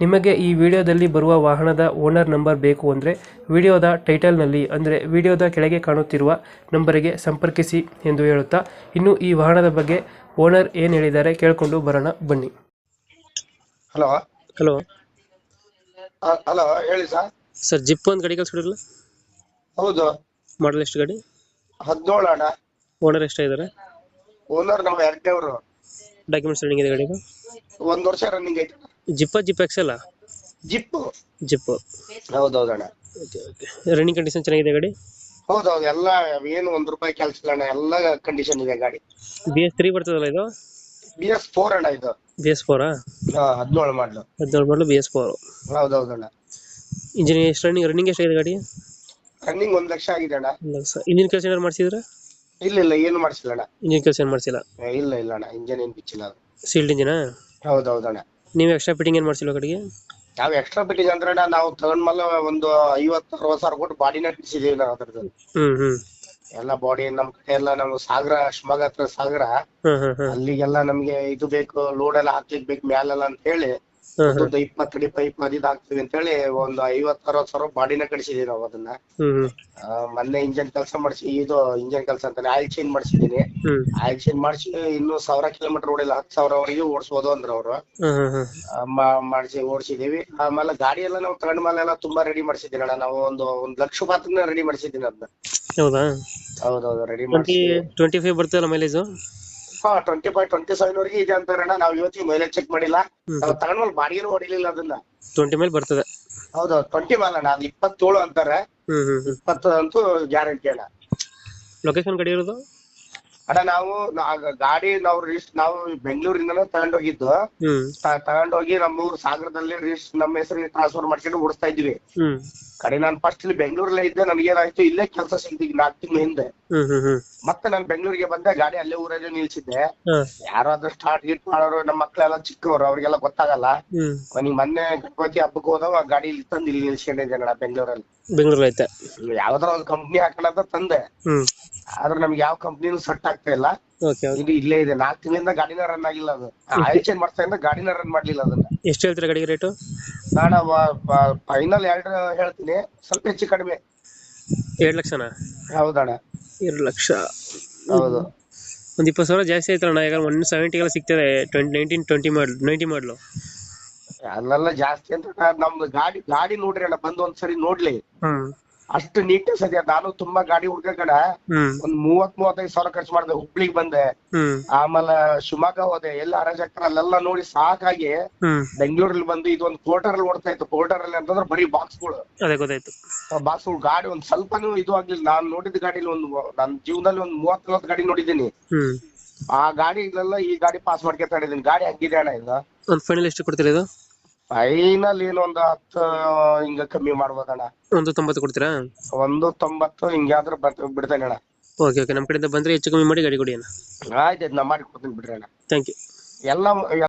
ನಿಮಗೆ ಈ ವಿಡಿಯೋದಲ್ಲಿ ಬರುವ ವಾಹನದ ಓನರ್ ನಂಬರ್ ಬೇಕು ಅಂದರೆ ವಿಡಿಯೋದ ಟೈಟಲ್ನಲ್ಲಿ ಅಂದರೆ ವಿಡಿಯೋದ ಕೆಳಗೆ ಕಾಣುತ್ತಿರುವ ನಂಬರಿಗೆ ಸಂಪರ್ಕಿಸಿ ಎಂದು ಹೇಳುತ್ತಾ ಇನ್ನು ಈ ವಾಹನದ ಬಗ್ಗೆ ಓನರ್ ಏನು ಹೇಳಿದ್ದಾರೆ ಕೇಳಿಕೊಂಡು ಬರೋಣ ಬನ್ನಿ. ಹಲೋ. ಹಲೋ. ಹಲೋ ಹೇಳಿ ಸರ್. ಸರ್ ಜಿಪ್ ಒಂದು ಗಾಡಿ ಕಳ್ಸ್ಕೊಡಿರಲ್ಲ? ಹೌದು. ಮಾಡಲ್ ಎಷ್ಟು ಗಡಿ? ಹದಿನೇಳು ಅಣ್ಣ. ಓನರ್ ಎಷ್ಟಾಗಿದ್ದಾರೆ ಓನರ್ ನಾವು ಎರಡನೇವ್ರು ಡಾಕ್ಯುಮೆಂಟ್ಸ್ ರನ್ನಿಂಗ್ ಇದೆ ಗಾಡಿದು? ಒಂದು ವರ್ಷ ರನ್ನಿಂಗ್ ಐತಿ. ಜಿಪ್ಪ ಜಿಪ್ ಎಕ್ಸಲ್ಲ jeep jeep ಹೌದೌದಣ್ಣ. Okay okay. Running condition ಚೆನ್ನಾಗಿದೆ ಗಾಡಿ? ಹೌದೌದು ಎಲ್ಲ ಏನು ಒಂದ್ ರೂಪಾಯಿ ಕೆಲಸ ಇಲ್ಲ ಅಣ್ಣ ಎಲ್ಲ ಕಂಡೀಷನ್ ಇದೆ ಗಾಡಿ. ಬಿ ಎಸ್ ತ್ರೀ ಬರ್ತದಲ್ಲ ಇದು? ಬಿ ಎಸ್ ಫೋರ್ ಅಣ್ಣ ಇದು. ಬಿ ಎಸ್ ಫೋರ್ ಹದಿನೇಳು ಮಾಡಲು ಹದಿನೇಳು ಮಾಡಲು ಬಿ ಎಸ್ ಫೋರು ಹೌದೌದಣ್ಣ. ಇಂಜಿನ್ ಎಷ್ಟು ರನ್ನಿಂಗ್ ರನ್ನಿಂಗ್ ಎಷ್ಟಾಗಿದೆ ಗಾಡಿ? ರನ್ನಿಂಗ್ ಒಂದ್ ಲಕ್ಷ ಆಗಿದೆ ಅಣ್ಣ. ಒಂದು ಲಕ್ಷ. ಇಂಜಿನ್ ಕೆಲಸ ಏನಾರು ಮಾಡಿಸಿದ್ರೆ? ಇಲ್ಲ ಇಲ್ಲ ಏನು ಮಾಡಿಸಿಲ್ಲ ಅಣ್ಣ. ಇಂಜಿನ್ ಕೆಲಸ ಏನು ಮಾಡಿಸಿಲ್ಲ? ಇಲ್ಲ ಇಲ್ಲ ಅಣ್ಣ ಇಂಜಿನ್ ಏನು ಬಿಚ್ಚಿಲ್ಲ ಸೀಲ್ಡ್ ಸೀಲ್ಡ್ ಇಂಜಿನಾ ಹೌದೌದು ಅಣ್ಣ ನೀವು ಎಕ್ಸ್ಟ್ರಾ ಫಿಟ್ಟಿಂಗ್ ಏನು ಮಾಡಿಸಿಲ್ಲ ಕಡೆಗೆ? ನಾವು ಎಕ್ಸ್ಟ್ರಾ ಫಿಟ್ಟಿಂಗ್ ಅಂದ್ರೆ ನಾವು ತಗೊಂಡ್ ತಗೊಂಡ್ಮೇಲೆ ಒಂದು ಐವತ್ತು ಅರವತ್ತು ಸಾವಿರ ಕೊಟ್ಟು ಬಾಡಿನ ಹಿಡಿಸಿದೀವಿ ನಾವು ಅದ್ರದ್ದು. ಹ್ಮ್ ಹ್ಮ್. ಎಲ್ಲ ಬಾಡಿ ನಮ್ ಕಡೆ ಎಲ್ಲ ನಾವು ಸಾಗರ ಶಿವಮೊಗ್ಗ ಹತ್ರ ಸಾಗರ. ಹ್ಮ್ ಹ್ಮ್ ಹ್ಮ್. ಅಲ್ಲಿಗೆಲ್ಲ ನಮ್ಗೆ ಇದು ಬೇಕು ಲೋಡ್ ಎಲ್ಲ ಹಾಕ್ಲಿಕ್ ಬೇಕು ಮ್ಯಾಲೆಲ್ಲ ಅಂತ ಹೇಳಿ ಹಾಂ ಇಪ್ಪತ್ತು ಅಡಿ ಪೈಪ್ ಹಾಕ್ತೀವಿ ಹಾಕ್ತಿವಿ ಅಂತ ಹೇಳಿ ಒಂದು ಐವತ್ ಅರವತ್ ಸಾವಿರ ಬಾಡಿನ ಕಡಿಸಿದೀವಿ ನಾವು ಅದನ್ನ. ಆ, ಮೊನ್ನೆ ಇಂಜನ್ ಕೆಲಸ ಮಾಡಿಸಿ ಇದು ಇಂಜನ್ ಕೆಲಸ ಅಂತಾನೆ ಆಯಿಲ್ ಚೇಂಜ್ ಮಾಡಿಸಿದೀನಿ. ಆಯಿಲ್ ಚೇಂಜ್ ಮಾಡಿಸಿ ಇನ್ನು ಸಾವಿರ ಕಿಲೋಮೀಟರ್ ಓಡಿಲ್ಲ ಹತ್ತು ಸಾವಿರವರೆಗೆ ಓಡಿಸ್ಬೋದು ಅಂದ್ರೆ ಅವರು. ಮಾಡಿಸಿ ಓಡಿಸಿದೀವಿ. ಆಮೇಲೆ ಗಾಡಿ ಎಲ್ಲ ನಾವು ತಗೊಂಡ ಮೇಲೆ ಎಲ್ಲ ತುಂಬಾ ರೆಡಿ ಮಾಡಿಸಿದ್ದೀನಿ ಅಣ್ಣ. ನಾವು ಒಂದು ಒಂದ್ ಲಕ್ಷ ಪಾತ್ರನ ರೆಡಿ ಮಾಡಿಸಿದ್ದೀನಿ ಅದನ್ನ. ಹೌದಾ? ಹೌದೌದು ರೆಡಿ ಟ್ವೆಂಟಿ ಮಾಡಿಸಿ ಟ್ವೆಂಟಿ ಫೈವ್ ಬರ್ತದಲ್ಲ mileage twenty five twenty seven ವರೆಗೆ ಇದೆ ಅಂತಾರಣ್ಣ ನಾವ್ ಇವತ್ತಿಗೆ ಮೈಲೇಜ್ ಚೆಕ್ ಮಾಡಿಲ್ಲ. ನಾವ್ ತಗೊಂಡ್ ತಗೊಂಡ್ಮೇಲೆ ಬಾಡಿಗೆನೂ ಹೊಡಿಲಿಲ್ಲ ಅದನ್ನ. ಟ್ವೆಂಟಿ ಮೇಲೆ ಬರ್ತದೆ. ಹೌದೌದು. ಟ್ವೆಂಟಿ ಮೇಲೆ ಅಣ್ಣ. ಅದು ಇಪ್ಪತ್ತೇಳು ಅಂತಾರೆ. ಹ್ಞೂ ಇಪ್ಪತ್ತು ಅಂತೂ ಗ್ಯಾರಂಟಿ ಅಣ್ಣ. ಲೊಕೇಶನ್ ಕಡೆ ಇರೋದು? ಅಣ್ಣ ನಾವು ಗಾಡಿ ನಾವು ರಿಜಿಸ್ಟ್ ನಾವು ಬೆಂಗಳೂರಿಂದನೇ ತಗೊಂಡೋಗಿದ್ದು ತಗೊಂಡ್ ಹೋಗಿ ತಗೊಂಡೋಗಿ ನಮ್ಮೂರು ಸಾಗರದಲ್ಲಿ ರಿಜಿಸ್ಟ್ ನಮ್ಮ ಹೆಸರಿಗೆ ಟ್ರಾನ್ಸ್ಫರ್ ಮಾಡ್ಕೊಂಡು ಓಡಿಸ್ತಾ ಇದ್ವಿ. ಕಡೆ ನಾನು ಫಸ್ಟ್ ಇಲ್ಲಿ ಬೆಂಗಳೂರಲ್ಲೇ ಇದ್ದೆ ನನಗೇನಾಯ್ತು ಇಲ್ಲೇ ಕೆಲಸ ಸಿಗ್ತೀವಿ ನಾಲ್ಕು ತಿಂಗಳ ಹಿಂದೆ. ಮತ್ತೆ ನಾನು ಬೆಂಗಳೂರಿಗೆ ಬಂದೆ ಗಾಡಿ ಅಲ್ಲೇ ಊರಲ್ಲೇ ನಿಲ್ಸಿದ್ದೆ. ಯಾರಾದ್ರೂ ಸ್ಟಾರ್ಟ್ ಗಿಟ್ ಮಾಡೋರು ನಮ್ಮ ಮಕ್ಳೆಲ್ಲ ಚಿಕ್ಕವರು ಅವ್ರಿಗೆಲ್ಲ ಗೊತ್ತಾಗಲ್ಲ. ನನಗೆ ಮೊನ್ನೆ ಗಣಪತಿ ಹಬ್ಬಕ್ಕೆ ಹೋದಾಗ ಆ ಗಾಡಿ ಇಲ್ಲಿ ತಂದು ಇಲ್ಲಿ ನಿಲ್ಸ್ಕೊಂಡಿದ್ದೆ ಅಣ್ಣ ಬೆಂಗಳೂರಲ್ಲಿ. ಬೆಂಗಳೂರಲ್ಲಿ ಐತೆ. ಯಾವ್ದಾರ ಒಂದು ಕಂಪ್ನಿ ಹಾಕೋಣ ಅಂತ ತಂದೆ. ಆದ್ರೆ ನಮ್ಗೆ ಯಾವ ಕಂಪ್ನಿನೂ ಸೆಟ್ ಆಗ್ತಾ ಇಲ್ಲ. ಇದು ಇಲ್ಲೇ ಇದೆ. ನಾಲ್ಕು ತಿಂಗಳಿಂದ ಗಾಡಿನ ರನ್ ಆಗಿಲ್ಲ ಅದು. ಆಯಿಲ್ ಚೇಂಜ್ ಮಾಡ್ತಾ ಇದ್ದ ಗಾಡಿನ ರನ್ ಮಾಡ್ಲಿಲ್ಲ ಅದನ್ನ. ಎಷ್ಟು ಹೇಳ್ತೀರಾ ಗಾಡಿಗೆ ರೇಟು ನಾನು ಫೈನಲ್ ಎರಡು ಹೇಳ್ತೀನಿ. ಸ್ವಲ್ಪ ಹೆಚ್ಚು ಕಡಿಮೆ. ಎರಡು ಲಕ್ಷನಾ? ಹೌದಣ್ಣ. ಎರಡು ಲಕ್ಷ. ಹೌದು. ಒಂದು ಇಪ್ಪತ್ತು ಸಾವಿರ ಜಾಸ್ತಿ ಆಯ್ತಲ್ಲ ಈಗ ಒನ್ ಸೆವೆಂಟಿಗೆಲ್ಲ ಸಿಗ್ತದೆ. Twenty nineteen twenty model ninety ಮಾಡಲು ಅಲ್ಲೆಲ್ಲ ಜಾಸ್ತಿ ಅಂತ ನಮ್ದು ಗಾಡಿ ಗಾಡಿ ನೋಡ್ರಿ ಅಣ್ಣ. ಬಂದು ಒಂದ್ಸರಿ ನೋಡ್ಲಿ. ಹ್ಞೂ ಅಷ್ಟು ನೀಟ್ನೆಸ್ ಇದೆ. ನಾನು ತುಂಬಾ ಗಾಡಿ ಹ್ಞೂ ಒಂದ್ ಮೂವತ್ ಮೂವತ್ತೈದು ಸಾವಿರ ಖರ್ಚು ಮಾಡಿದೆ ಹುಬ್ಳಿಗ್ ಬಂದೆ. ಆಮೇಲೆ ಶಿವಮೊಗ್ಗ ಹೋದೆ. ಎಲ್ಲ ಅರಾಜಕರ ಅಲ್ಲೆಲ್ಲ ನೋಡಿ ಸಾಕಾಗಿ ಬೆಂಗಳೂರಲ್ಲಿ ಬಂದು ಇದೊಂದು ಕ್ವಾರ್ಟರ್ ಅಲ್ಲಿ ಓಡ್ತಾ ಇತ್ತು. ಕ್ವಾರ್ಟರ್ ಅಲ್ಲಿ ಅಂತಂದ್ರೆ ಬರೀ ಬಾಕ್ಸ್ಗಳು ಅದೇ ಬಾಕ್ಸ್ಗಳು ಗಾಡಿ ಒಂದ್ ಸ್ವಲ್ಪನೂ ಇದು ಆಗ್ಲಿಲ್ಲ. ನಾನ್ ನೋಡಿದ ಗಾಡಿಲಿ ಒಂದು ನನ್ನ ಜೀವನದಲ್ಲಿ ಒಂದ್ ಮೂವತ್ ನಲ್ವತ್ತು ಗಾಡಿ ನೋಡಿದ್ದೀನಿ. ಆ ಗಾಡಿ ಇಲ್ಲೆಲ್ಲ ಈ ಗಾಡಿ ಪಾಸ್ ಮಾಡ್ಕೊತಾ ಇದ್ದೀನಿ. ಗಾಡಿ ಹಂಗಿದೆ ಅಣ್ಣ ಇದು. ಒಂದು ಫೈನಲ್ ಎಷ್ಟು ಕೊಡ್ತೀರಾ ಇದು? ಫೈನಲ್ ಏನು ಒಂದು ಹತ್ತು ಹಿಂಗ ಕಮ್ಮಿ ಮಾಡ್ಬೋದಣ್ಣ ಒಂದು ತೊಂಬತ್ತು ಕೊಡ್ತೀರಾ? ಒಂದು ತೊಂಬತ್ತು ಹಿಂಗಾದ್ರೆ ಬರ್ತ ಬಿಡ್ತೇನೆ ಅಣ್ಣ. ಓಕೆ ಓಕೆ ನಮ್ಮ ಕಡೆಯಿಂದ ಬಂದರೆ ಹೆಚ್ಚು ಕಮ್ಮಿ ಮಾಡಿ ಗಾಡಿ ಕೊಡಿ ಅಣ್ಣ. ಆಯ್ತು ನಾ ಮಾಡಿ ಕೊಡ್ತೀನಿ ಬಿಡ್ರಿ ಅಣ್ಣ. ಥ್ಯಾಂಕ್ ಯು ಎಲ್ಲ